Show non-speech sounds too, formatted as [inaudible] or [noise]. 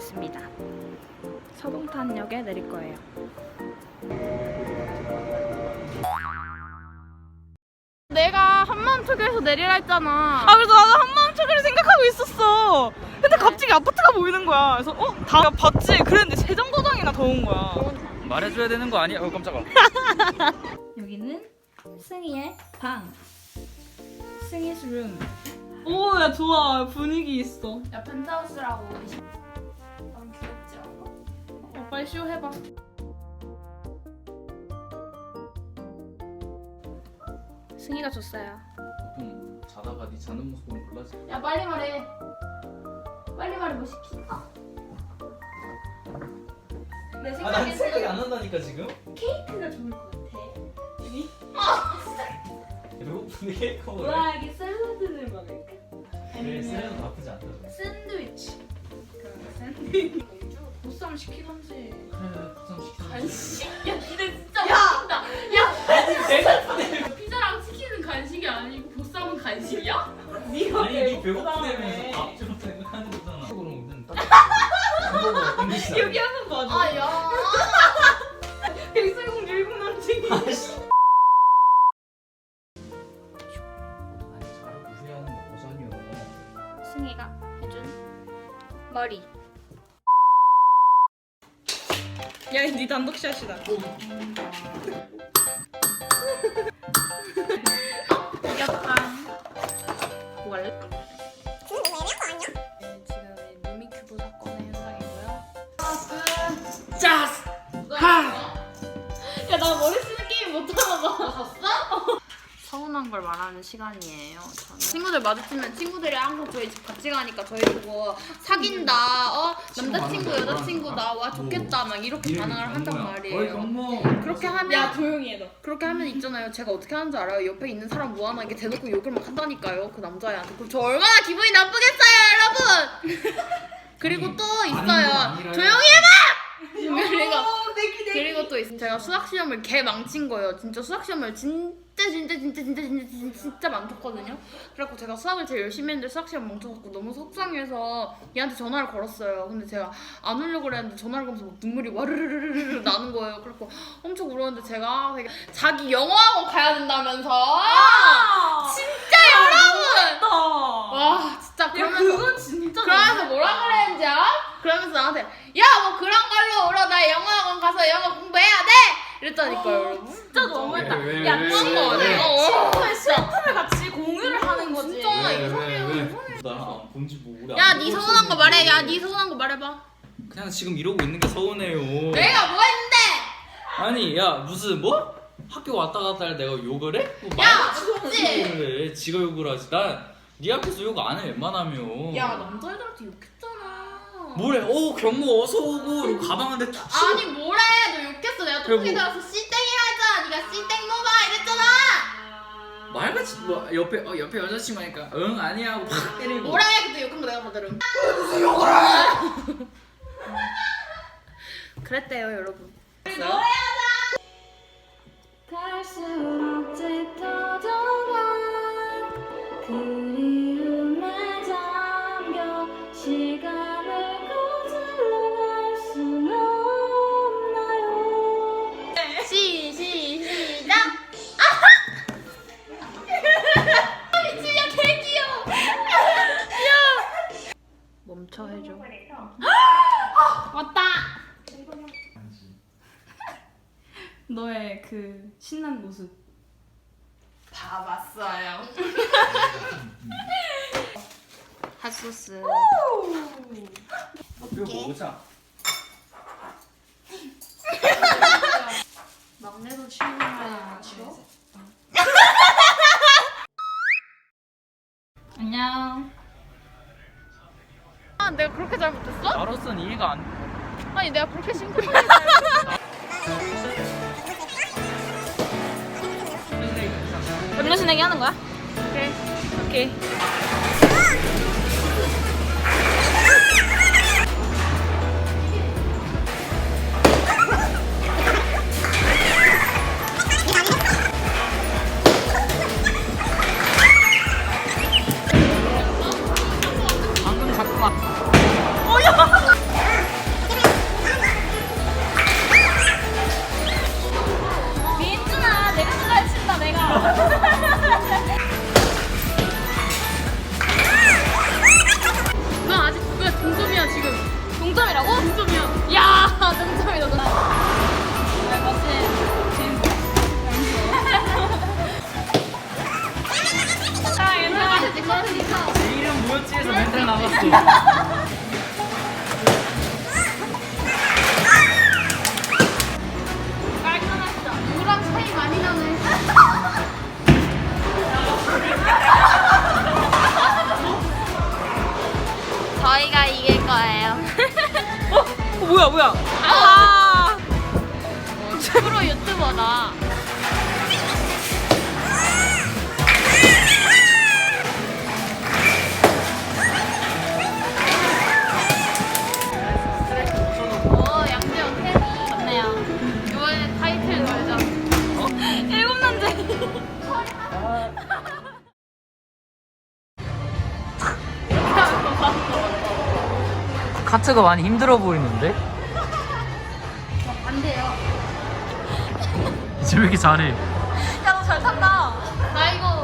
있습니다. 서동탄역에 내릴 거예요. 내가 한마음 초교에서 내리라 했잖아. 아 그래서 나는 한마음 초기를 생각하고 있었어. 근데 갑자기 아파트가 보이는 거야. 그래서 어? 다 봤지. 그랬는데 세정거장이나 더운 거야. 말해줘야 되는 거 아니야? 어 깜짝아. 여기는 승희의 방. 승희's room. 오, 야 좋아. 분위기 있어. 야 펜트하우스라고. 너무 귀엽지 않아? 어, 빨리 쇼 해봐. 승희가 줬어요. 보통 자다가 네 자는 모습 보면 몰라지. 야 빨리 말해. 빨리 말해 뭐 시키? 내 아 난 생각이 생각에는 안 난다니까 지금. 케이크가 좋을 것 같아. 배고픈데 케이크 먹을래? 우아하게 샐러드를 먹을까? 그래 샐러드 나쁘지 않다. 샌드위치. 그런 샌드위치. 보쌈 시키던지. 그래 좀 시켜. 간식? 야, 니네 진짜 웃긴다. 야, 피자랑 치킨은 간식이 아니고 보쌈은 간식이야? 네가 아니 네 배고프다며. 배고프다면서 밥좀 생각하는 거잖아. 그럼 우리는 딱 [laughs] 햄버거 땡기시다. 여기 한번 봐줘. 아, 야. [laughs] 백설공주 일곱 남친이. 아씨. 승희가 해준 머리. 야, 네 단독샷이다. 이겼다. 뭐 할래? 네, 지금 이 루미큐브 사건의 현장이고요. 야, 나 머리 쓰는 게임 못하나 봐. 졌어? 서운한 걸 말하는 시간이에요. 저는. 친구들 마주치면 친구들이 항상 저희 집 같이 가니까 저희 보고 사귄다, 어 남자친구 여자친구다, 와 좋겠다 막 이렇게 반응을 한단 말이에요. 그렇게 하면 야, 조용히 해 너. 그렇게 하면 있잖아요. 제가 어떻게 하는지 알아요? 옆에 있는 사람 무한하게 대놓고 욕을 막 한다니까요. 그 남자애한테. 그럼 저 얼마나 기분이 나쁘겠어요, 여러분! [laughs] 그리고 또 있어요. 조용히 해봐! 또 있어요. 제가 수학 시험을 개 망친 거예요. 진짜 수학 시험을 진짜 진짜 진짜 진짜 진짜 진짜, 진짜 망쳤거든요. 그래갖고 제가 수학을 제일 열심히 했는데 수학 시험 망쳐갖고 너무 속상해서 얘한테 전화를 걸었어요. 근데 제가 안 울려고 그랬는데 전화를 걸면서 막 눈물이 와르르르르르 나는 거예요. 그래갖고 엄청 울었는데 제가 되게 자기 영어학원 가야 된다면서 진짜 여러분 나. 와 진짜 야, 그러면서 그건 진짜. 그러면서. 뭐라 그랬는지 알아? 그러면서 나한테 야 뭐 그런 걸로 울어 나 영어학원 가서 영어 공부해야 돼 이랬다니까요 여러분 진짜 너무했다. 왜, 왜, 야, 왜, 한 왜? 어. 친구의 슬픔을 같이 공유를 하는 거지. 진짜 왜, 왜, 왜? 나 본지 뭐 우리 야안네 보고 서운한 거 말해. 야네 서운한 거 말해봐 그냥 지금 이러고 있는 게 서운해요. 내가 뭐 했는데 아니 야 무슨 뭐 학교 왔다 갔다 할 내가 욕을 해? 뭐 야, 맞지? 해. 지가 욕을 하지. 난네 앞에서 욕 안 해 웬만하면. 야 남자애들한테 욕했잖아 뭐래? 어 경모 어서 오고. 이러고 가방 한대 툭 씌워. 아니 뭐래? 너 욕했어. 내가 그리고- 똥이 들어서 씨땡이 하자. 네가 씨땡 먹어. 이랬잖아. 말같이 뭐 옆에 어 옆에 여자친구 하니까 응 아니야 하고 팍 때리고. 뭐래? 그때 욕한 거 내가 받으름 무슨 욕을 해? [laughs] 그랬대요 여러분. 갈수록 짙어져간 멈춰 해줘. [gasps] 왔다! [laughs] 너의 그 신난 모습. 다 봤어요. [laughs] 핫소스. 이거 먹자. [laughs] 막내도 치우는 거야. 치워? 안녕. 아, 내가 그렇게 잘못했어? 나로선 이해가 안. 아니, 내가 그렇게 심각하게 잘못했어. 음료수 내기 하는 거야? 오케이. 오케이. 꼴찌에서 멘탈 나갔어. [laughs] 카트가 많이 힘들어 보이는데? 반대요. 이제 왜 이렇게 잘해? 야 너 잘 탄다 나 이거.